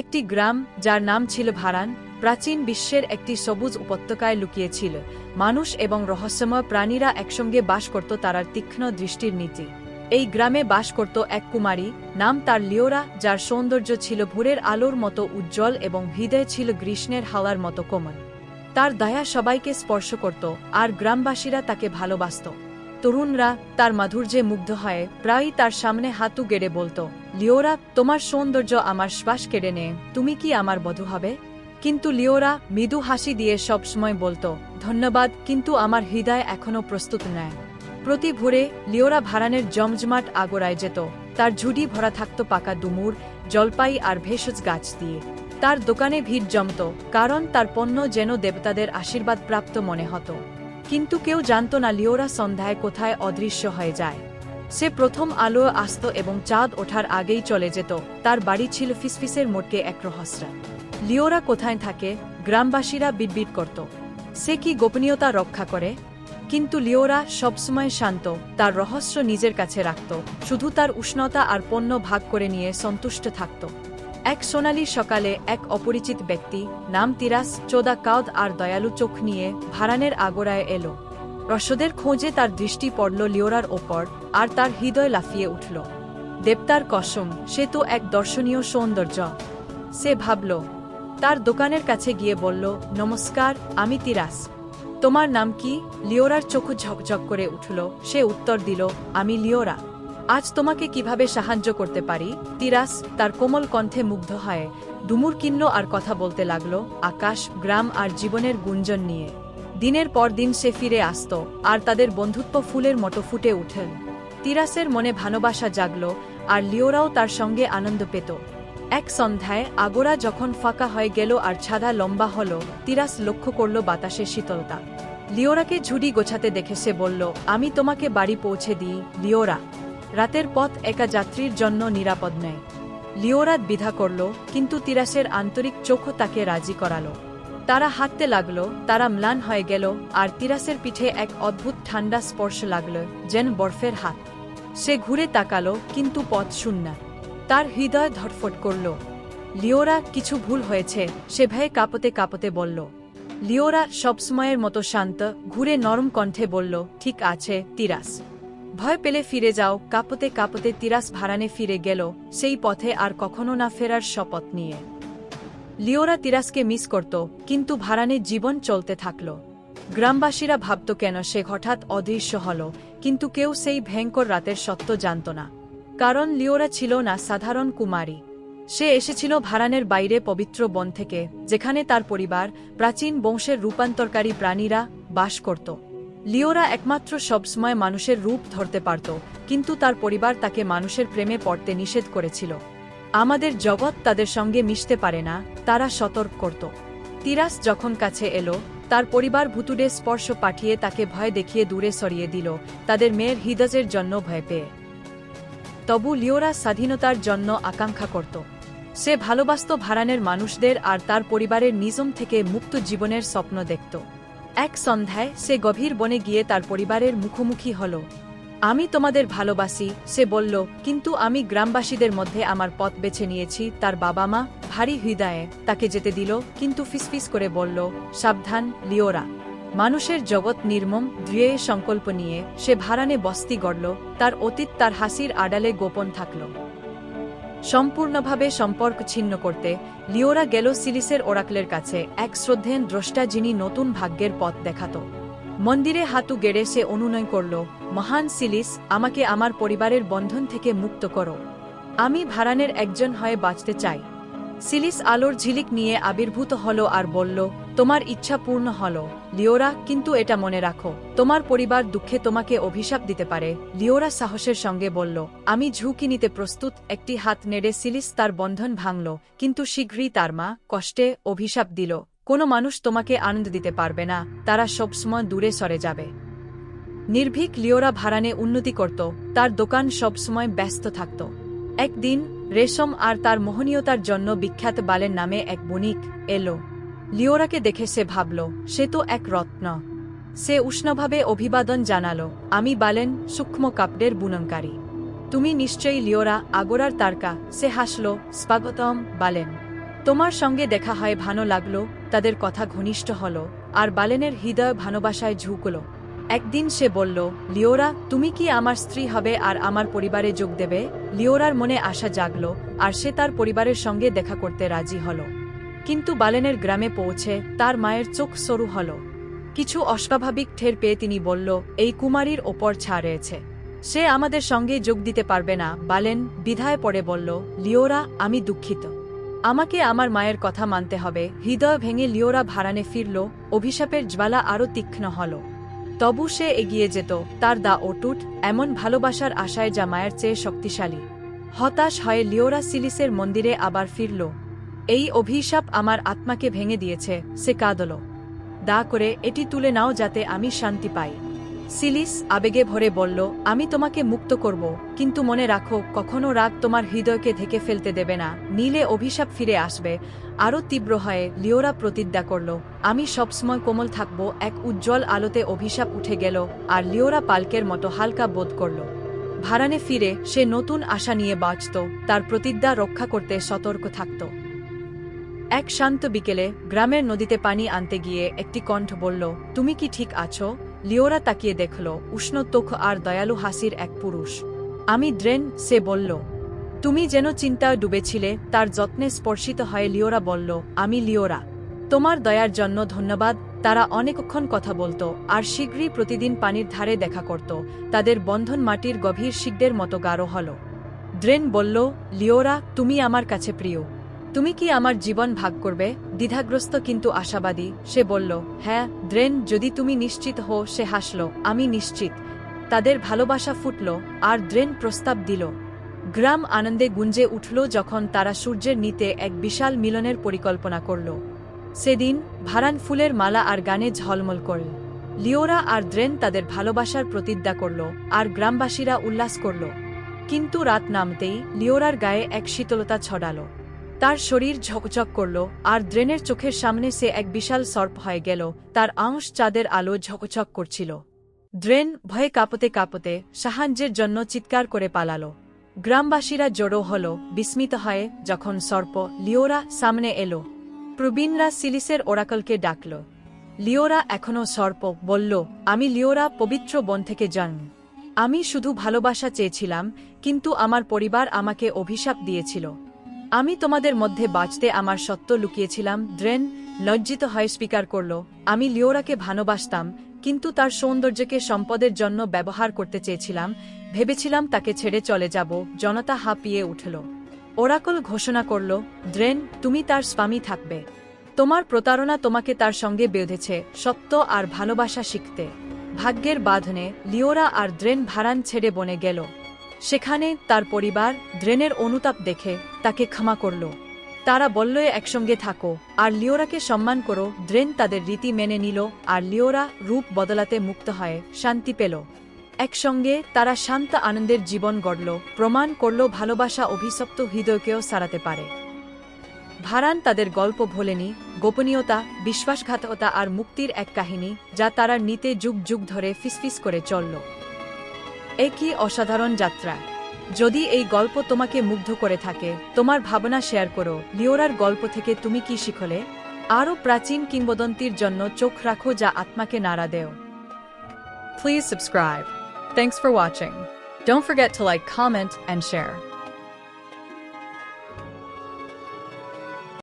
একটি গ্রাম, যার নাম ছিল ভারান, প্রাচীন বিশ্বের একটি সবুজ উপত্যকায় লুকিয়েছিল। মানুষ এবং রহস্যময় প্রাণীরা একসঙ্গে বাস করত তারার তীক্ষ্ণ দৃষ্টির নীতি। এই গ্রামে বাস করত এক কুমারী, নাম তার লিওরা, যার সৌন্দর্য ছিল ভোরের আলোর মতো উজ্জ্বল এবং হৃদয় ছিল গ্রীষ্মের হাওয়ার মতো কোমল। তার দয়া সবাইকে স্পর্শ করত, আর গ্রামবাসীরা তাকে ভালোবাসত। তরুণরা তার মাধুর্যে মুগ্ধ হয়ে। প্রায়ই তার সামনে হাতু গেড়ে বলতো, লিওরা, তোমার সৌন্দর্য আমার শ্বাস কেড়ে নে। তুমি কি আমার বধূ হবে? কিন্তু লিওরা মৃদু হাসি দিয়ে সবসময় বলতো, ধন্যবাদ, কিন্তু আমার হৃদয় এখনও প্রস্তুত নেয়। প্রতি ভোরে লিওরা ভারানের জমজমাট আগোড়ায় যেত। তার ঝুড়ি ভরা থাকত পাকা ডুমুর, জলপাই আর ভেষজ গাছ দিয়ে। তার দোকানে ভিড় জমত, কারণ তার পণ্য যেন দেবতাদের আশীর্বাদ প্রাপ্ত মনে হতো। কিন্তু কেউ জানত না লিওরা সন্ধ্যায় কোথায় অদৃশ্য হয়ে যায়। সে প্রথম আলো আসত এবং চাঁদ ওঠার আগেই চলে যেত। তার বাড়ি ছিল ফিসফিসের মোটকে এক রহস্য। লিওরা কোথায় থাকে, গ্রামবাসীরা বিড়বিড় করত। সে কি গোপনীয়তা রক্ষা করে? কিন্তু লিওরা সবসময় শান্ত, তার রহস্য নিজের কাছে রাখত। শুধু তার উষ্ণতা আর পণ্য ভাগ করে নিয়ে সন্তুষ্ট থাকত। এক সোনালি সকালে এক অপরিচিত ব্যক্তি, নাম তিরাস, চোদা কাউদ আর দয়ালু চোখ নিয়ে ভারানের আগোড়ায় এলো। রসদের খোঁজে তার দৃষ্টি পড়ল লিওরার ওপর, আর তার হৃদয় লাফিয়ে উঠল। দেবতার কসম, সে তো এক দর্শনীয় সৌন্দর্য। সে ভাবল, তার দোকানের কাছে গিয়ে বলল, নমস্কার, আমি তিরাস। তোমার নাম কি? লিওরার চোখু ঝকঝক করে উঠল। সে উত্তর দিল, আমি লিওরা। আজ তোমাকে কীভাবে সাহায্য করতে পারি? তিরাস তার কোমল কণ্ঠে মুগ্ধ হয়। ডুমুর কিন্ন আর কথা বলতে লাগল, আকাশ, গ্রাম আর জীবনের গুঞ্জন নিয়ে। দিনের পর দিন সে ফিরে আসত, আর তাদের বন্ধুত্ব ফুলের মতো ফুটে উঠেন তিরাসের মনে ভালোবাসা জাগল, আর লিওরাও তার সঙ্গে আনন্দ পেত। এক সন্ধ্যায় আগোরা যখন ফাঁকা হয়ে গেল আর ছাদা লম্বা হল, তিরাস লক্ষ্য করল বাতাসে শীতলতা। লিওরাকে ঝুড়ি গোছাতে দেখে সে বলল, আমি তোমাকে বাড়ি পৌঁছে দিই, লিওরা। রাতের পথ একা যাত্রীর জন্য নিরাপদ নেয়। লিওরাত বিধা করল, কিন্তু তিরাসের আন্তরিক চোখও তাকে রাজি করালো। তারা হাঁটতে লাগল, তারা ম্লান হয়ে গেল, আর তিরাসের পিঠে এক অদ্ভুত ঠান্ডা স্পর্শ লাগল, যেন বরফের হাত। সে ঘুরে তাকালো, কিন্তু পথ শূন্য। তার হৃদয় ধটফট করল। লিওরা, কিছু ভুল হয়েছে? সে ভয়ে কাঁপতে কাঁপতে বলল। লিওরা সবসময়ের মতো শান্ত, ঘুরে নরম কণ্ঠে বলল, ঠিক আছে তিরাস ভয় পেলে ফিরে যাও, কাঁপতে কাঁপতে তিরাস ভাড়ানে ফিরে গেল, সেই পথে আর কখনো না ফেরার শপথ নিয়ে। লিওরা তিরাসকে মিস করত, কিন্তু ভাড়ানে জীবন চলতে থাকল। গ্রামবাসীরা ভাবত কেন সে হঠাৎ অদৃশ্য হল, কিন্তু কেউ সেই ভয়ঙ্কর রাতের সত্য জানত না। কারণ লিওরা ছিল না সাধারণ কুমারী। সে এসেছিল ভাড়ানের বাইরে পবিত্র বন থেকে, যেখানে তার পরিবার, প্রাচীন বংশের রূপান্তরকারী প্রাণীরা বাস করত। লিওরা একমাত্র সবসময় মানুষের রূপ ধরতে পারত, কিন্তু তার পরিবার তাকে মানুষের প্রেমে পড়তে নিষেধ করেছিল। আমাদের জগৎ তাদের সঙ্গে মিশতে পারে না, তারা সতর্ক করত। তিরাস যখন কাছে এলো, তার পরিবার ভুতুড়ে স্পর্শ পাঠিয়ে তাকে ভয় দেখিয়ে দূরে সরিয়ে দিল, তাদের মেয়ের হিদজের জন্য ভয় পেয়ে। তবু লিওরা স্বাধীনতার জন্য আকাঙ্ক্ষা করত। সে ভালোবাসত ভাড়ানের মানুষদের আর তার পরিবারের নিজম থেকে মুক্ত জীবনের স্বপ্ন দেখত। এক সন্ধ্যায় সে গভীর বনে গিয়ে তার পরিবারের মুখোমুখি হল। আমি তোমাদের ভালোবাসি, সে বলল, কিন্তু আমি গ্রামবাসীদের মধ্যে আমার পথ বেছে নিয়েছি, তার বাবা মা ভারী হৃদয়ে তাকে যেতে দিল, কিন্তু ফিসফিস করে বলল, সাবধান, লিওরা। মানুষের জগৎ নির্মম, দৃঢ় সংকল্প নিয়ে সে ভাড়ানে বস্তি গড়ল, তার অতীত তার হাসির আড়ালে গোপন থাকল। সম্পূর্ণভাবে সম্পর্ক ছিন্ন করতে লিওরা গেল সিলিসের ওরাকলের কাছে এক শ্রদ্ধেন দ্রষ্টা যিনি নতুন ভাগ্যের পথ দেখাত। মন্দিরে হাতু গেড়ে সে অনুনয় করল, মহান সিলিস, আমাকে আমার পরিবারের বন্ধন থেকে মুক্ত করো। আমি ভারানের একজন হয়ে বাঁচতে চাই। সিলিস আলোর ঝিলিক নিয়ে আবির্ভূত হল আর বলল, তোমার ইচ্ছা পূর্ণ হল। লিওরা, কিন্তু এটা মনে রাখো। তোমার পরিবার দুঃখে তোমাকে অভিশাপ দিতে পারে। লিওরা সাহসের সঙ্গে বলল, আমি ঝুঁকি নিতে প্রস্তুত। একটি হাত নেড়ে সিলিস তার বন্ধন ভাঙল, কিন্তু শীঘ্রই তার মা কষ্টে অভিশাপ দিল। কোনো মানুষ তোমাকে আনন্দ দিতে পারবে না। তারা সবসময় দূরে সরে যাবে। নির্ভীক লিওরা ভাড়ানে উন্নতি করত। তার দোকান সবসময় ব্যস্ত থাকত। একদিন রেশম আর তার মোহনীয়তার জন্য বিখ্যাত বালের নামে এক বণিক এলো। লিওরাকে দেখে সে ভাবল, সে তো এক রত্ন। সে উষ্ণভাবে অভিবাদন জানালো, আমি বালেন সূক্ষ্ম কাপড়ের বুননকারী। তুমি নিশ্চয়ই লিওরা আগোরার তারকা। সে হাসল, স্বাগতম, বালেন। তোমার সঙ্গে দেখা হয় ভালো লাগল, তাদের কথা ঘনিষ্ঠ হল, আর বালেনের হৃদয় ভালোবাসায় ঝুঁকল। একদিন সে বলল, লিওরা, তুমি কি আমার স্ত্রী হবে আর আমার পরিবারে যোগ দেবে? লিওরার মনে আশা জাগল, আর সে তার পরিবারের সঙ্গে দেখা করতে রাজি হল। কিন্তু বালেনের গ্রামে পৌঁছে তার মায়ের চোখ সরু হল। কিছু অস্বাভাবিক ঠের পেয়ে তিনি বলল, এই কুমারীর ওপর ছাড় রয়েছে। সে আমাদের সঙ্গে যোগ দিতে পারবে না। বালেন বিধায় পড়ে বলল, লিওরা, আমি দুঃখিত। আমাকে আমার মায়ের কথা মানতে হবে। হৃদয় ভেঙে লিওরা ভাড়ানে ফিরল, অভিশাপের জ্বালা আরও তীক্ষ্ণ হল। তবু সে এগিয়ে যেত, তার দা অটুট, এমন ভালোবাসার আশায় যা মায়ের চেয়ে শক্তিশালী। হতাশ হয়ে লিওরা সিলিসের মন্দিরে আবার ফিরল। এই অভিশাপ আমার আত্মাকে ভেঙে দিয়েছে সে কাঁদল। দা করে এটি তুলে নাও যাতে আমি শান্তি পাই। সিলিস আবেগে ভরে বলল, আমি তোমাকে মুক্ত করব, কিন্তু মনে রাখো, কখনো রাগ তোমার হৃদয়কে ঢেকে ফেলতে দেবে না। নীলে অভিশাপ ফিরে আসবে। আরও তীব্র হয়ে লিওরা প্রতিজ্ঞা করল, আমি সবসময় কোমল থাকব, এক উজ্জ্বল আলোতে অভিশাপ উঠে গেল, আর লিওরা পালকের মতো হালকা বোধ করল। ভাড়ানে ফিরে সে নতুন আশা নিয়ে বাঁচত, তার প্রতিজ্ঞা রক্ষা করতে সতর্ক থাকত। এক শান্ত বিকেলে গ্রামের নদীতে পানি আনতে গিয়ে একটি কণ্ঠ বলল, তুমি কি ঠিক আছো? লিওরা তাকিয়ে দেখল, উষ্ণ তোখ আর দয়ালু হাসির এক পুরুষ। আমি ড্রেন সে বলল, তুমি যেন চিন্তায় ডুবেছিলে, তার যত্নে স্পর্শিত হয়ে লিওরা বলল, আমি লিওরা। তোমার দয়ার জন্য ধন্যবাদ। তারা অনেকক্ষণ কথা বলতো, আর শীঘ্রই প্রতিদিন পানির ধারে দেখা করত। তাদের বন্ধন মাটির গভীর শিগদের মতো গাঢ় হল। ড্রেন বলল, লিওরা, তুমি আমার কাছে প্রিয়। তুমি কি আমার জীবন ভাগ করবে? দ্বিধাগ্রস্ত কিন্তু আশাবাদী, সে বলল হ্যাঁ ড্রেন যদি তুমি নিশ্চিত হো, সে হাসল, আমি নিশ্চিত। তাদের ভালোবাসা ফুটল, আর ড্রেন প্রস্তাব দিল। গ্রাম আনন্দে গুঞ্জে উঠল যখন তারা সূর্যের নিতে এক বিশাল মিলনের পরিকল্পনা করল। সেদিন ভারান ফুলের মালা আর গানে ঝলমল করল লিওরা আর দ্রেন তাদের ভালোবাসার প্রতিজ্ঞা করল, আর গ্রামবাসীরা উল্লাস করল। কিন্তু রাত নামতেই লিওরার গায়ে এক শীতলতা ছড়ালো। তার শরীর ঝকঝক করল, আর ড্রেনের চোখের সামনে সে এক বিশাল সর্প হয়ে গেল, তার আংশ চাঁদের আলো ঝকঝক করছিল। ড্রেন ভয়ে কাঁপতে কাঁপতে সাহায্যের জন্য চিৎকার করে পালাল। গ্রামবাসীরা জড়ো হল, বিস্মিত হয়ে যখন সর্প লিওরা সামনে এলো। প্রবীণরা সিলিসের ওরাকলকে ডাকল। লিওরা এখনও সর্প বলল, আমি লিওরা, পবিত্র বন থেকে জন্ম। আমি শুধু ভালোবাসা চেয়েছিলাম, কিন্তু আমার পরিবার আমাকে অভিশাপ দিয়েছিল। আমি তোমাদের মধ্যে বাঁচতে আমার সত্য লুকিয়েছিলাম। ড্রেন লজ্জিত হয়ে স্বীকার করল, আমি লিওরাকে ভালোবাসতাম, কিন্তু তার সৌন্দর্যকে সম্পদের জন্য ব্যবহার করতে চেয়েছিলাম। ভেবেছিলাম তাকে ছেড়ে চলে যাব, জনতা হাঁপিয়ে উঠল। ওরাকল ঘোষণা করল ড্রেন তুমি তার স্বামী থাকবে। তোমার প্রতারণা তোমাকে তার সঙ্গে বেঁধেছে, সত্য আর ভালোবাসা শিখতে। ভাগ্যের বাঁধনে লিওরা আর ড্রেন ভাড়ান ছেড়ে বনে গেল। সেখানে তার পরিবার ড্রেনের অনুতাপ দেখে তাকে ক্ষমা করল। তারা বলল, একসঙ্গে থাকো। আর লিওরাকে সম্মান করো। ড্রেন তাদের রীতি মেনে নিল আর লিওরা রূপ বদলাতে মুক্ত হয়ে, শান্তি পেল। একসঙ্গে তারা শান্ত আনন্দের জীবন গড়ল, প্রমাণ করল ভালোবাসা অভিশপ্ত হৃদয়কেও সারাতে পারে। ভারান তাদের গল্প ভোলেনি, গোপনীয়তা, বিশ্বাসঘাতকতা আর মুক্তির এক কাহিনী যা তারা নিতে যুগ যুগ ধরে ফিসফিস করে চলল। একই অসাধারণ যাত্রা? যদি এই গল্প তোমাকে মুগ্ধ করে থাকে তোমার ভাবনা শেয়ার করো। লিওরার গল্প থেকে তুমি কি শিখলে? আরও প্রাচীন কিংবদন্তির জন্য চোখ রাখো যা আত্মাকে নাড়া দেও। Please subscribe thanks for watching Don't forget to like comment, and share.